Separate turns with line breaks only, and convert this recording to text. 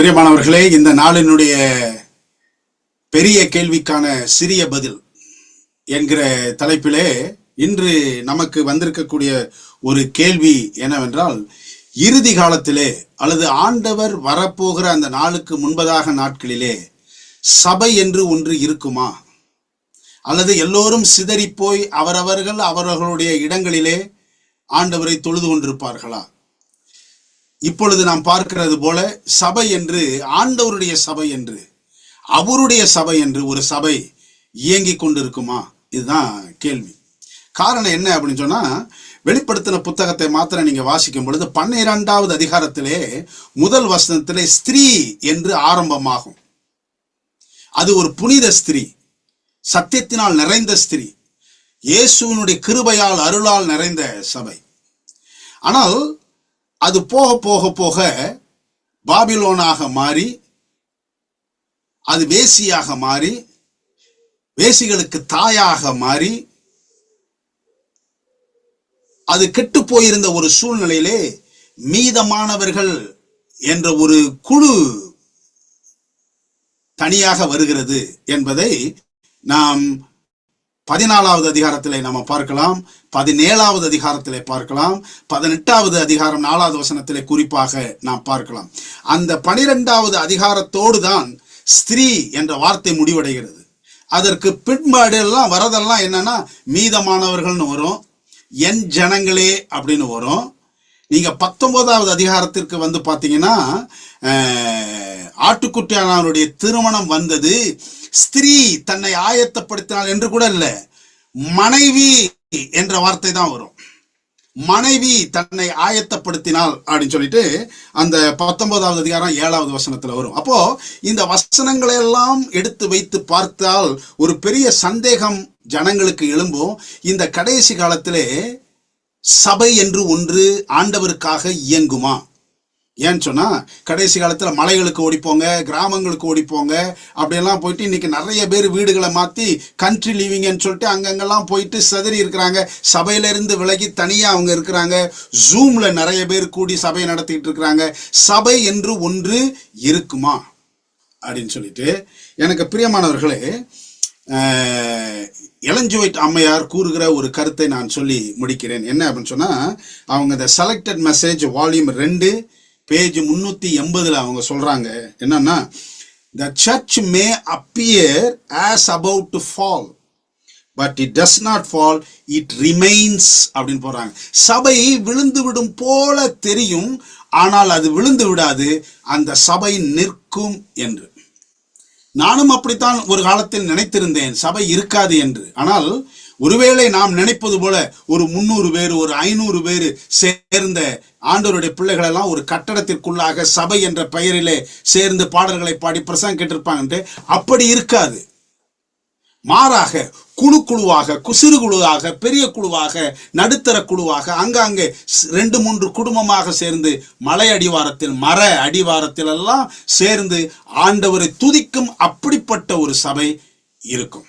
பிரியமானவர்களே இந்த நாளினுடைய பெரிய கேள்விக்கான சிறிய பதில் என்கிற தலைப்பிலே இன்று நமக்கு வந்திருக்கக்கூடிய ஒரு கேள்வி என்னவென்றால் இறுதி காலத்திலே அல்லது ஆண்டவர் வரப்போகிற அந்த நாளுக்கு முன்பதாக நாட்களிலே சபை என்று ஒன்று இருக்குமா? அல்லது எல்லோரும் சிதறிப்போய் அவரவர்கள் அவரவர்களுடைய இடங்களிலே ஆண்டவரை தொழுது கொண்டிருப்பார்களா? இப்பொழுது நாம் பார்க்கிறது போல சபை என்று ஆண்டவருடைய சபை என்று அவருடைய சபை என்று ஒரு சபை இயங்கிக் கொண்டிருக்குமா? இதுதான் கேள்வி. காரணம் என்ன அப்படின்னு சொன்னா வெளிப்படுத்தின புத்தகத்தை மாத்திரம் நீங்க வாசிக்கும் பொழுது பன்னிரெண்டாவது அதிகாரத்திலே முதல் வசனத்திலே ஸ்திரீ என்று ஆரம்பமாகும். அது ஒரு புனித ஸ்திரீ சத்தியத்தினால் நிறைந்த ஸ்திரீ இயேசுவினுடைய கிருபையால் அருளால் நிறைந்த சபை. ஆனால் அது போக போக போக பாபிலோனாக மாறி அது வேசியாக மாறி வேசிகளுக்கு தாயாக மாறி அது கெட்டு போயிருந்த ஒரு சூழ்நிலையிலே மீதமானவர்கள் என்ற ஒரு குழு தனியாக வருகிறது என்பதை நாம் பதினாலாவது அதிகாரத்திலே நம்ம பார்க்கலாம் பதினேழாவது அதிகாரத்திலே பார்க்கலாம் பதினெட்டாவது அதிகாரம் நாலாவது வசனத்திலே குறிப்பாக நாம் பார்க்கலாம். அந்த பனிரெண்டாவது அதிகாரத்தோடு தான் ஸ்திரீ என்ற வார்த்தை முடிவடைகிறது. அதற்கு பின்பாடு எல்லாம் வரதெல்லாம் என்னன்னா மீதமானவர்கள்னு வரும் என் ஜனங்களே அப்படின்னு வரும். நீங்கள் பத்தொன்பதாவது அதிகாரத்திற்கு வந்து பார்த்தீங்கன்னா ஆட்டுக்குட்டியானவருடைய திருமணம் வந்தது ஸ்திரீ தன்னை ஆயத்தப்படுத்தினாள் என்று கூட இல்லை. மனைவி என்ற வார்த்தை தான் வரும். மனைவி தன்னை ஆயத்தப்படுத்தினாள் அப்படின்னு சொல்லிட்டு அந்த பத்தொன்பதாவது அதிகாரம் ஏழாவது வசனத்துல வரும். அப்போ இந்த வசனங்களை எல்லாம் எடுத்து வைத்து பார்த்தால் ஒரு பெரிய சந்தேகம் ஜனங்களுக்கு எழும்பும். இந்த கடைசி காலத்திலே சபை என்று ஒன்று ஆண்டவருக்காக இயங்குமா? ஏன்னு சொன்னால் கடைசி காலத்தில் மலைகளுக்கு ஓடிப்போங்க கிராமங்களுக்கு ஓடிப்போங்க அப்படியெல்லாம் போயிட்டு இன்றைக்கி நிறைய பேர் வீடுகளை மாற்றி கண்ட்ரி லீவிங்கன்னு சொல்லிட்டு அங்கங்கெல்லாம் போயிட்டு சிதறி இருக்கிறாங்க. சபையிலேருந்து விலகி தனியாக அவங்க இருக்கிறாங்க. ஜூமில் நிறைய பேர் கூடி சபையை நடத்திக்கிட்டு இருக்கிறாங்க. சபை என்று ஒன்று இருக்குமா? அப்படின்னு சொல்லிட்டு எனக்கு பிரியமானவர்களே இளஞ்சுவைட் அம்மையார் கூறுகிற ஒரு கருத்தை நான் சொல்லி முடிக்கிறேன். என்ன அப்படின்னு சொன்னால் அவங்க இந்த செலக்டட் மெசேஜ் வால்யூம் ரெண்டு பேஜ் முன்னூத்தி எண்பதுல அவங்க சொல்றாங்க. என்னன்னா the church may appear as about to fall but it does not fall it remains அப்படின்னு போறாங்க சபை விழுந்து விடும் போல தெரியும் ஆனால் அது விழுந்து விடாது அந்த சபை நிற்கும் என்று. நானும் அப்படித்தான் ஒரு காலத்தில் நினைத்திருந்தேன் சபை இருக்காது என்று. ஆனால் ஒருவேளை நாம் நினைப்பது போல ஒரு முன்னூறு பேர் ஒரு ஐநூறு பேர் சேர்ந்த ஆண்டவருடைய பிள்ளைகள் எல்லாம் ஒரு கட்டடத்திற்குள்ளாக சபை என்ற பெயரிலே சேர்ந்து பாடல்களை பாடி பிரசங்கம் கேட்டிருப்பாங்க அப்படி இருக்காது. மாறாக குழு குழுவாக குசிறு குழுவாக பெரிய குழுவாக நடுத்தர குழுவாக அங்காங்கே ரெண்டு மூன்று குடும்பமாக சேர்ந்து மலை அடிவாரத்தில் மர அடிவாரத்தில் எல்லாம் சேர்ந்து ஆண்டவரை துதிக்கும் அப்படிப்பட்ட ஒரு சபை இருக்கும்.